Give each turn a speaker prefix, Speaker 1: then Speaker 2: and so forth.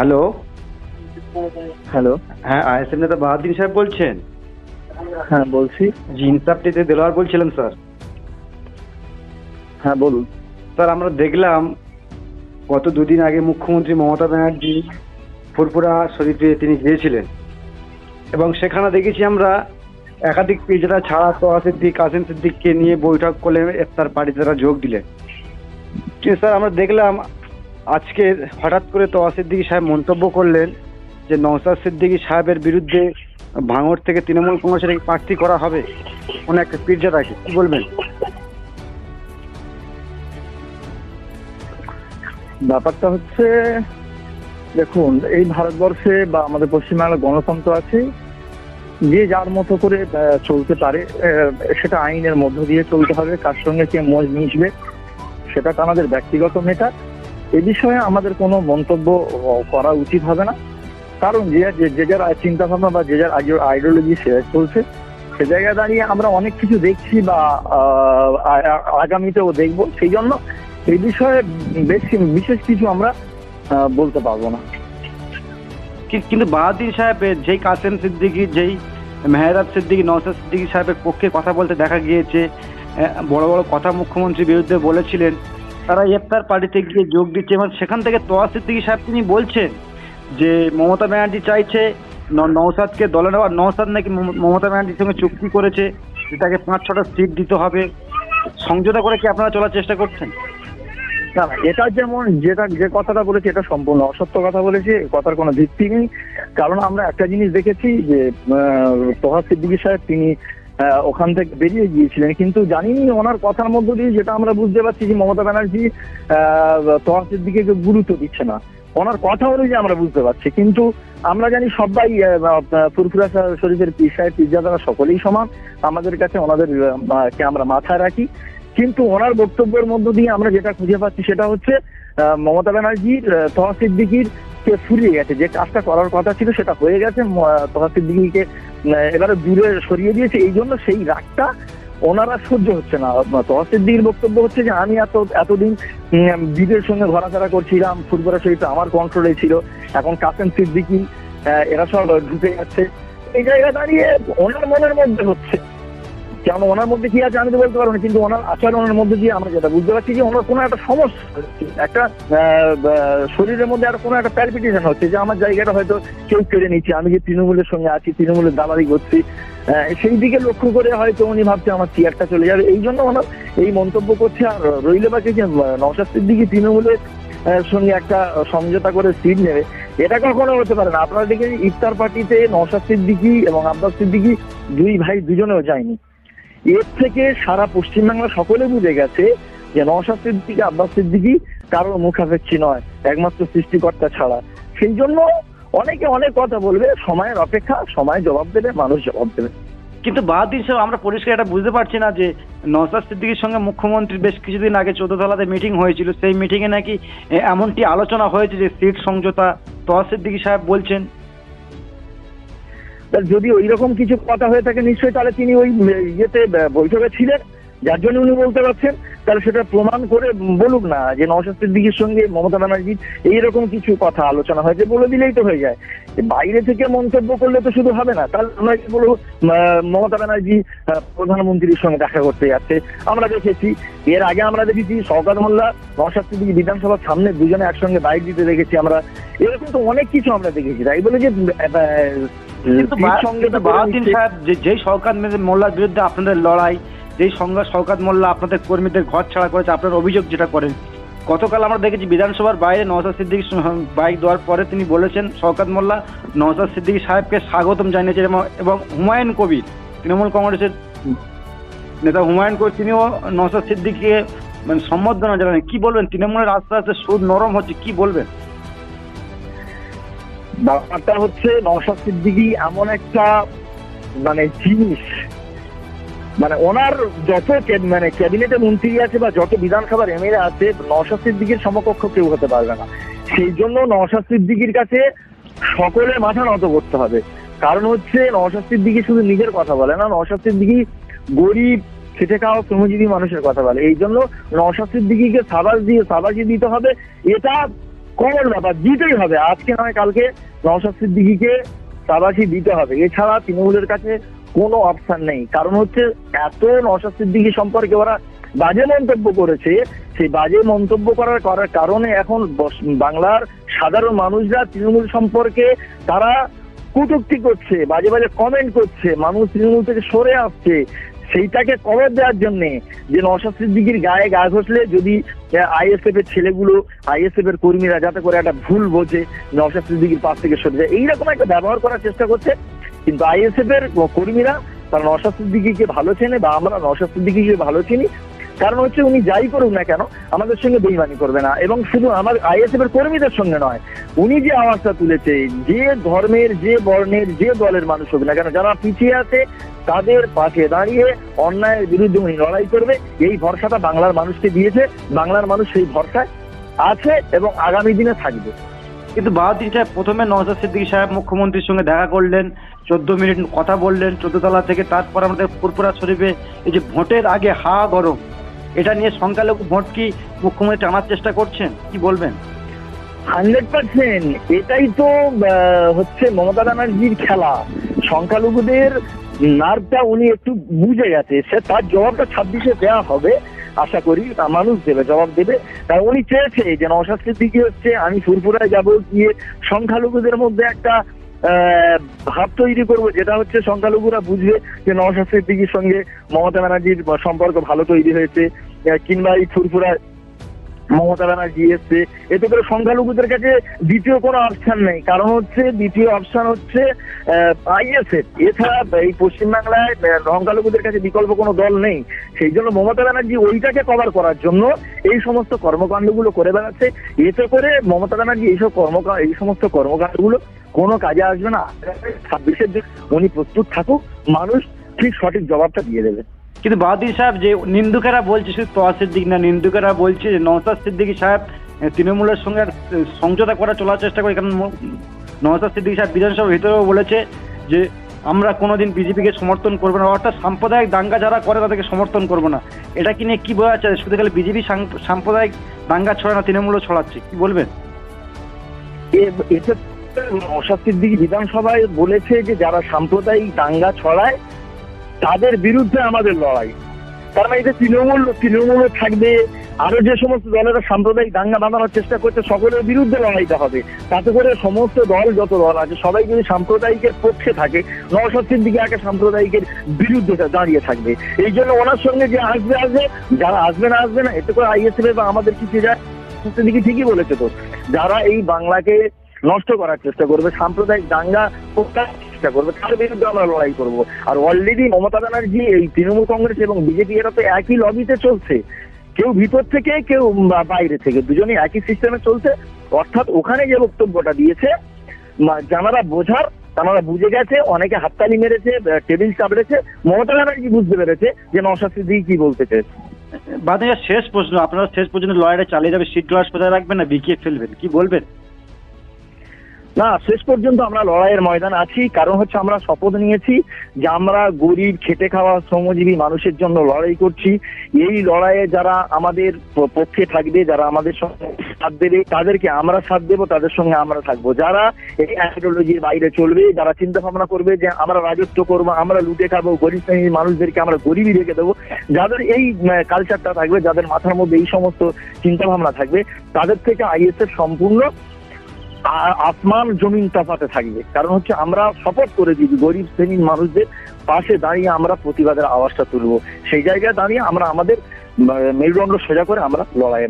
Speaker 1: Hello.
Speaker 2: Hello.
Speaker 1: হ্যাঁ ISM নেতা বাহাদ্দিন সাহেব বলছেন?
Speaker 2: হ্যাঁ বলছি।
Speaker 1: জি ইনসাফটিতে দেলোয়ার বলছিলাম স্যার।
Speaker 2: হ্যাঁ বলুন।
Speaker 1: স্যার আমরা দেখলাম গত দুদিন আগে মুখ্যমন্ত্রী মমতা ব্যানার্জি ফুরফুরা শরীফে তিনি গিয়েছিলেন। এবং সেখানে দেখেছি আমরা একাধিক পিজরা ছাড়া তোয়া সিদ্দিক কাসিম সিদ্দিককে নিয়ে বৈঠক করলে তার পার্টিতে তারা যোগ দিলেন। স্যার আমরা দেখলাম আজকে হঠাৎ করে তোয়া সিদ্দিকী সাহেব মন্তব্য করলেন যে নওসাদ সিদ্দিকী সাহেবের বিরুদ্ধে ভাঙড় থেকে তৃণমূল কংগ্রেসের প্রার্থী করা হবে। কোন একটা পীরজাদাকে, কি বলবেন?
Speaker 2: ব্যাপারটা হচ্ছে, দেখুন, এই ভারতবর্ষে বা আমাদের পশ্চিমবাংলার গণতন্ত্র আছে, যে যার মতো করে চলতে পারে সেটা আইনের মধ্য দিয়ে চলতে হবে, কার সঙ্গে কে মজ মিশবে, সেটা তো আমাদের ব্যক্তিগত মেটার এ বিষয়ে আমাদের কোনো মন্তব্য করা উচিত হবে না। কারণ যে যে- যার চিন্তা ভাবনা বা যে যার আইডিওলজি সে চলছে, সে জায়গায় দাঁড়িয়ে আমরা অনেক কিছু দেখছি বা আগামীতেও দেখব। সেই জন্য এই বিষয়ে বেশ বিশেষ কিছু আমরা বলতে পারব না।
Speaker 1: কিন্তু বাহাদিন সাহেবের যেই কাসেম সিদ্দিকি, যেই মেহরাব সিদ্দিকি নওসাদ সিদ্দিকি সাহেবের পক্ষে কথা বলতে দেখা গিয়েছে বড় বড় কথা মুখ্যমন্ত্রীর বিরুদ্ধে বলেছিলেন। তারা ইফতার পার্টিতে গিয়ে যোগ দিচ্ছে এবং সেখান থেকে তোয়া সিদ্দিকী সাহেব তিনি বলছেন যে মমতা ব্যানার্জি চাইছে নওসাদকে দলে নেওয়া। নওসাদ নাকি মম- মমতা ব্যানার্জির সঙ্গে চুক্তি করেছে যে তাকে পাঁচ ছটা সিট দিতে হবে। সংযুক্ত করে কি আপনারা চলার চেষ্টা করছেন?
Speaker 2: এটা যেমন যেটা যে কথাটা বলেছে, এটা সম্পূর্ণ অসত্য কথা বলেছে কথার কোনো ভিত্তি নেই। কারণ আমরা একটা জিনিস দেখেছি যে তোহা সিদ্দিকী সাহেব তিনি ওখান থেকে বেরিয়ে গিয়েছিলেন। কিন্তু জানিনি ওনার কথার মধ্য দিয়ে যেটা আমরা বুঝতে পারছি যে মমতা ব্যানার্জি আহ, তোহা সিদ্দিকে গুরুত্ব দিচ্ছে না। ওনার কথা অনুযায়ী আমরা বুঝতে পারছি। কিন্তু আমরা জানি সবাই ফুরফুরা শরীফের পীর সাহেব পিজ্জাদারা সকলেই সমান। আমাদের কাছে ওনাদের কে আমরা মাথায় রাখি। কিন্তু ওনার বক্তব্যের মধ্য দিয়ে আমরা যেটা খুঁজে পাচ্ছি সেটা হচ্ছে মমতা ব্যানার্জির আহ, তহা সিদ্দিকির কে ফুরিয়ে গেছে। যে কাজটা করার কথা ছিল সেটা হয়ে গেছে। ম- আহ, তহা সিদ্দিকিকে আহ, এবারে দূরে সরিয়ে দিয়েছে। এই জন্য সেই রাগটা ওনারা সহ্য হচ্ছে না। তহা সিদ্দিকির বক্তব্য হচ্ছে যে আমি এত এতদিন বিদের সঙ্গে ঘোরাফেরা করছিলাম। ফুটবল শরীরটা আমার কন্ট্রোলে ছিল। এখন কাসেম সিদ্দিকি এরা সব ঢুকে যাচ্ছে। এই জায়গায় দাঁড়িয়ে ওনার মনের মধ্যে হচ্ছে। কেন ওনার মধ্যে কি আছে, আমি তো বলতে পারব না, কিন্তু ওনার আচরণের মধ্যে দিয়ে আমরা যেটা বুঝতে পারছি যে ওনার কোনো একটা সমস্যা, একটা শরীরের মধ্যে আর কোনো একটা প্যালপিটেশন হচ্ছে যে আমার জায়গাটা হয়তো কেউ কেড়ে নিচ্ছে, আমি যে তৃণমূলের সঙ্গে আছি, তৃণমূলের দালালি করছি সেই দিকে লক্ষ্য করে হয়তো উনি ভাবছে আমার চেয়ারটা চলে যাবে। এই জন্য ওনার এই মন্তব্য করছে, আর রইলে বাকি যে নশাস্তির দিকে তৃণমূলের সঙ্গে একটা সমঝোতা করে সিট নেবে, এটা কখনো হতে পারে না। আপনারা দেখেন, ইফতার পার্টিতে নশাদ সিদ্দিকি এবং আব্বাস সিদ্দিকি দুই ভাই দুজনেও যায়নি। এর থেকে সারা পশ্চিমবাংলা সকলে বুঝে গেছে যে নওশাদ সিদ্দিকি আব্বাস সিদ্দিকি কারোর মুখাপেক্ষী নয়, একমাত্র সৃষ্টিকর্তা ছাড়া। সেই জন্য অনেকে অনেক কথা বলবে, সময়ের অপেক্ষা, সময় জবাব দেবে, মানুষ জবাব দেবে।
Speaker 1: কিন্তু বাহাদিন সাহেব আমরা পরিষ্কার এটা বুঝতে পারছি না যে নওসাদ সিদ্দিকীর সঙ্গে মুখ্যমন্ত্রী বেশ কিছুদিন আগে চোদ্দতলাতে মিটিং হয়েছিল। সেই মিটিংয়ে নাকি এমনটি আলোচনা হয়েছে যে সিট সমঝোতা তোয়া সিদ্দিকী সাহেব বলছেন।
Speaker 2: যদি ওই রকম কিছু কথা হয়ে থাকে, নিশ্চয়ই তাহলে তিনি ওই ইয়েতে বৈঠকে ছিলেন। যার জন্য উনি বলতে পারছেন, তাহলে সেটা প্রমাণ করে বলুক না যে নওশাদ সিদ্দিকির সঙ্গে মমতা ব্যানার্জির এইরকম কিছু কথা আলোচনা হয়েছে বলে দিলেই তো হয়ে যায়। বাইরে থেকে মন্তব্য করলে তো শুধু হবে না। তাহলে আমরা বলব মমতা ব্যানার্জি প্রধানমন্ত্রীর সঙ্গে দেখা করতে যাচ্ছে। আমরা দেখেছি, এর আগে আমরা দেখেছি, শওকাত মোল্লা নওশাদ সিদ্দিকি বিধানসভার সামনে দুজনে একসঙ্গে বাইক দিতে দেখেছি আমরা। এরকম তো অনেক কিছু আমরা দেখেছি। তাই বলে যে
Speaker 1: সাহেব যে শওকাত মোল্লার বিরুদ্ধে আপনাদের লড়াই যেই সংঘাত শওকাত মোল্লা আপনাদের কর্মীদের ঘর ছাড়া করেছে আপনার অভিযোগ যেটা করেন। গতকাল আমরা দেখেছি বিধানসভার বাইরে নওসাদ সিদ্দিকী বাইক দেওয়ার পরে তিনি বলেছেন শওকাত মোল্লা নওসাদ সিদ্দিকী সাহেবকে স্বাগতম জানিয়েছেন এবং এবং হুমায়ুন কবির তৃণমূল কংগ্রেসের নেতা হুমায়ুন কবির তিনিও নওসাদ সিদ্দিকীকে মানে সম্বর্ধনা জানালেন। কি বলবেন? তৃণমূলের আস্তে আস্তে সুদ নরম হচ্ছে কি বলবেন?
Speaker 2: ব্যাপারটা হচ্ছে নওশাদ সিদ্দিকি এমন একটা মানে জিনিস। মানে ওনার যত মানে ক্যাবিনেটে মন্ত্রী আছে বা যত বিধানসভার এমএলএ আছে নওশাদ সিদ্দিকির সমকক্ষ কেউ হতে পারবে না। সেই জন্য নওশাদ সিদ্দিকির কাছে সকলে মাথা নত করতে হবে। কারণ হচ্ছে নওশাদ সিদ্দিকি শুধু নিজের কথা বলে না নওশাদ সিদ্দিকি গরিব খেটে খাওয়া শ্রমজীবী মানুষের কথা বলে। এই জন্য নওশাদ সিদ্দিকিকে সাবাস দিয়ে সাবাসি দিতে হবে। এটা কমন ব্যাপার দিতেই হবে। আজকে নয়, কালকে নওশাদ সিদ্দিকিকে সাবাসী দিতে হবে। এছাড়া তৃণমূলের কাছে কোনো অপশন নেই। কারণ হচ্ছে এত নওশাদ সিদ্দিকি সম্পর্কে ওরা বাজে মন্তব্য করেছে। সেই বাজে মন্তব্য করার করার কারণে এখন বাংলার সাধারণ মানুষরা তৃণমূল সম্পর্কে তারা কটূক্তি করছে, বাজে বাজে কমেন্ট করছে। মানুষ তৃণমূল থেকে সরে আসছে। সেইটাকে কবর দেওয়ার জন্য যে নওশাদ সিদ্দিকির গায়ে গা ঘষলে যদি আইএসএফ এর ছেলেগুলো আইএসএফ এর কর্মীরা যাতে করে একটা ভুল বোঝে নওশাদ সিদ্দিকির পাশ থেকে সরে যায়, এইরকম একটা ব্যবহার করার চেষ্টা করছে। কিন্তু আইএসএফ এর কর্মীরা তারা নওশাদ সিদ্দিকিকে ভালো চেনে বা আমরা নওশাদ সিদ্দিকিকে ভালো চিনি। কারণ হচ্ছে উনি যাই করুক না কেন, আমাদের সঙ্গে বেইমানি করবে না। এবং শুধু আমার আইএসএফ এর কর্মীদের সঙ্গে নয় উনি যে আওয়াজটা তুলেছে, যে ধর্মের, যে বর্ণের, যে দলের মানুষ হোক না কেন, যারা পিছিয়ে আছে, তাদের পাশে দাঁড়িয়ে অন্যায়ের বিরুদ্ধে উনি লড়াই করবে। এই ভরসাটা বাংলার মানুষকে দিয়েছে। বাংলার মানুষ সেই ভরসায় আছে এবং আগামী দিনে থাকবে।
Speaker 1: কিন্তু বাহাদুর সাহেব, প্রথমে নওশাদ সিদ্দিকী সাহেব মুখ্যমন্ত্রীর সঙ্গে দেখা করলেন, চোদ্দ মিনিট কথা বললেন চোদ্দ তলা থেকে তারপর আমাদের ফুরপুরা শরীফে এই যে ভোটের আগে হা গরম, এটা নিয়ে সংখ্যালঘু ভোট কি মুখ্যমন্ত্রী টানার চেষ্টা করছেন? কি বলবেন?
Speaker 2: Hundred percent. এটাই তো হচ্ছে মমতা ব্যানার্জির খেলা। সংখ্যালঘুদের নার্ভটা উনি একটু বুঝে গেছে। সে তার জবাবটা ছাব্বিশে দেওয়া হবে, আশা করি। মানুষ দেবে, জবাব দেবে। কারণ উনি চেয়েছে যে নওশাদ সিদ্দিকি হচ্ছে আমি ফুরফুরায় যাব, গিয়ে সংখ্যালঘুদের মধ্যে একটা ভাব তৈরি করব, যেটা হচ্ছে সংখ্যালঘুরা বুঝবে যে নওশাদ সিদ্দিকির সঙ্গে মমতা ব্যানার্জির সম্পর্ক ভালো তৈরি হয়েছে কিংবা এই ফুরফুরায় মমতা ব্যানার্জি এসছে। এতে করে সংখ্যালঘুদের কাছে দ্বিতীয় কোনো অপশন নেই। কারণ হচ্ছে দ্বিতীয় অপশন হচ্ছে আইএসএফ এছাড়া এই পশ্চিমবাংলায় সংখ্যালঘুদের কাছে বিকল্প কোনো দল নেই। সেই জন্য মমতা ব্যানার্জি ওইটাকে কভার করার জন্য এই সমস্ত কর্মকাণ্ডগুলো করে বেড়াচ্ছে। এতে করে মমতা ব্যানার্জি এইসব কর্মকাণ্ড এই সমস্ত কর্মকাণ্ডগুলো কোনো কাজে আসবে না। ছাব্বিশের উনি প্রস্তুত থাকুক, মানুষ ঠিক সঠিক জবাবটা দিয়ে দেবে।
Speaker 1: কিন্তু বাহাদুর সাহেব যে নিন্দুকেরা বলছে শুধু তোয়া সিদ্দিক না নিন্দুকেরা বলছে যে নওশাদ সিদ্দিকী সাহেব তৃণমূলের সঙ্গে আর, সমঝোতা করার চলার চেষ্টা করে কারণ নওশাদ সিদ্দিকী সাহেব বিধানসভার ভিতরেও বলেছে যে আমরা কোনোদিন বিজেপিকে সমর্থন করব না অর্থাৎ সাম্প্রদায়িক দাঙ্গা যারা করে তাদেরকে সমর্থন করব না। এটা কি নিয়ে কী বোঝা যাচ্ছে? শুধু খালি বিজেপি সাম্প্রদায়িক দাঙ্গা ছড়া না তৃণমূলও ছড়াচ্ছে কি বলবেন?
Speaker 2: এ- এতে নওশাদ সিদ্দিকী বিধানসভায় বলেছে যে যারা সাম্প্রদায়িক দাঙ্গা ছড়ায় তাদের বিরুদ্ধে আমাদের লড়াই। তার মানে এতে তৃণমূল তৃণমূলও থাকবে, আরও যে সমস্ত দলেরা সাম্প্রদায়িক দাঙ্গা বাঁধানোর চেষ্টা করছে, সকলের বিরুদ্ধে লড়াইটা হবে। তাতে করে সমস্ত দল, যত দল আছে, সবাই যদি সাম্প্রদায়িকের পক্ষে থাকে নওশাদ দিকে আগে সাম্প্রদায়িকের বিরুদ্ধে দাঁড়িয়ে থাকবে। এই জন্য ওনার সঙ্গে যে আসবে আসবে, যারা আসবে না আসবে না, এতে করে আইএসএফ বা আমাদের কিছু যায়। দিকে ঠিকই বলেছে তো। যারা এই বাংলাকে নষ্ট করার চেষ্টা করবে, সাম্প্রদায়িক দাঙ্গা চেষ্টা করবে, তার বিরুদ্ধে আমরা লড়াই করব। আর অলরেডি মমতা ব্যানার্জি, এই তৃণমূল কংগ্রেস এবং বিজেপি, এরা তো একই লবিতে চলছে। কেউ ভিতর থেকে, কেউ বাইরে থেকে, দুজনেই একই সিস্টেমে চলছে। অর্থাৎ ওখানে যে বক্তব্যটা দিয়েছে যারা বোঝার তারা বুঝে গেছে, অনেকে হাততালি মেরেছে টেবিল চাপড়েছে। মমতা ব্যানার্জি বুঝতে পেরেছে যে নওশাদ সিদ্দিকী কি বলতে চেয়েছে।
Speaker 1: বাদে শেষ প্রশ্ন, আপনারা শেষ পর্যন্ত লড়াইটা চালিয়ে যাবে সিট গ্লাস কোথায় রাখবেন না, বিকিয়ে ফেলবেন, কি বলবেন?
Speaker 2: না, শেষ পর্যন্ত আমরা লড়াইয়ের ময়দান আছি। কারণ হচ্ছে আমরা শপথ নিয়েছি যে আমরা গরিব, খেটে খাওয়া, শ্রমজীবী মানুষের জন্য লড়াই করছি। এই লড়াইয়ে যারা আমাদের পক্ষে থাকবে, যারা আমাদের সঙ্গে সাথ দেবে, তাদেরকে আমরা সাথ দেবো, তাদের সঙ্গে আমরা থাকব। যারা এই আইডিওলজির বাইরে চলবে, যারা চিন্তা ভাবনা করবে যে আমরা রাজত্ব করব, আমরা লুটে খাব, গরিব শ্রেণির মানুষদেরকে আমরা গরিবই রেখে দেবো, যাদের এই কালচারটা থাকবে, যাদের মাথার মধ্যে এই সমস্ত চিন্তা ভাবনা থাকবে, তাদের থেকে আইএসএফ সম্পূর্ণ আসমান জমিন তাফাতে থাকবে। কারণ হচ্ছে আমরা সাপোর্ট করে দিই গরিব শ্রেণির মানুষদের পাশে দাঁড়িয়ে আমরা প্রতিবাদের আওয়াজটা তুলবো। সেই জায়গায় দাঁড়িয়ে আমরা আমাদের মেরুদণ্ড সোজা করে আমরা লড়াই